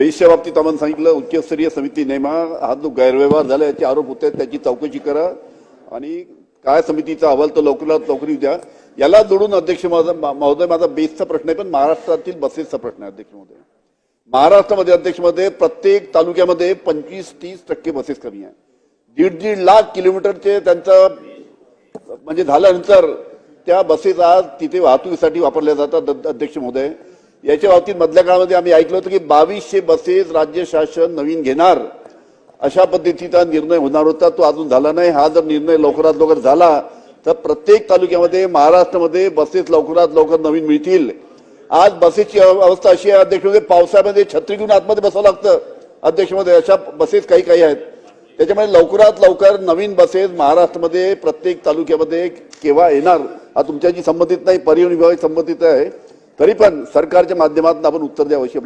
बेसच्या बाबतीत आम्हाला सांगितलं उच्चस्तरीय समिती नेमा हा जो गैरव्यवहार झाला याचे आरोप होते त्याची चौकशी करा. आणि काय समितीचा अहवाल तो लवकरात लवकर द्या. याला जोडून अध्यक्ष महोदय महोदय माझा बेसचा प्रश्न आहे पण महाराष्ट्रातील बसेसचा प्रश्न आहे अध्यक्ष महोदय. महाराष्ट्रामध्ये अध्यक्षमध्ये प्रत्येक तालुक्यामध्ये पंचवीस तीस टक्के बसेस कमी आहे. दीड दीड लाख किलोमीटरचे त्यांचं म्हणजे झाल्यानंतर त्या बसेस आज तिथे वाहतुकीसाठी वापरल्या जातात अध्यक्ष महोदय. याच्या बाबतीत मधल्या काळामध्ये आम्ही ऐकलं होतं की बावीसशे बसेस राज्य शासन नवीन घेणार अशा पद्धतीचा निर्णय होणार होता. तो अजून झाला नाही. हा जर निर्णय लवकरात लवकर झाला तर प्रत्येक तालुक्यामध्ये महाराष्ट्रामध्ये बसेस लवकरात लवकर नवीन मिळतील. आज बसेसची अव- अवस्था अशी आहे अध्यक्ष म्हणजे पावसामध्ये छत्री घेऊन आतमध्ये बसावं लागतं. अध्यक्षमध्ये म्हणजे अशा बसेस काही काही आहेत. त्याच्यामुळे लवकरात लवकर नवीन बसेस महाराष्ट्रामध्ये प्रत्येक तालुक्यामध्ये केव्हा येणार हा तुमच्याशी संबंधित नाही परिवहन विभाग संबंधित आहे. तरी पण सरकारच्या माध्यमातून आपण उत्तर द्यावं अशी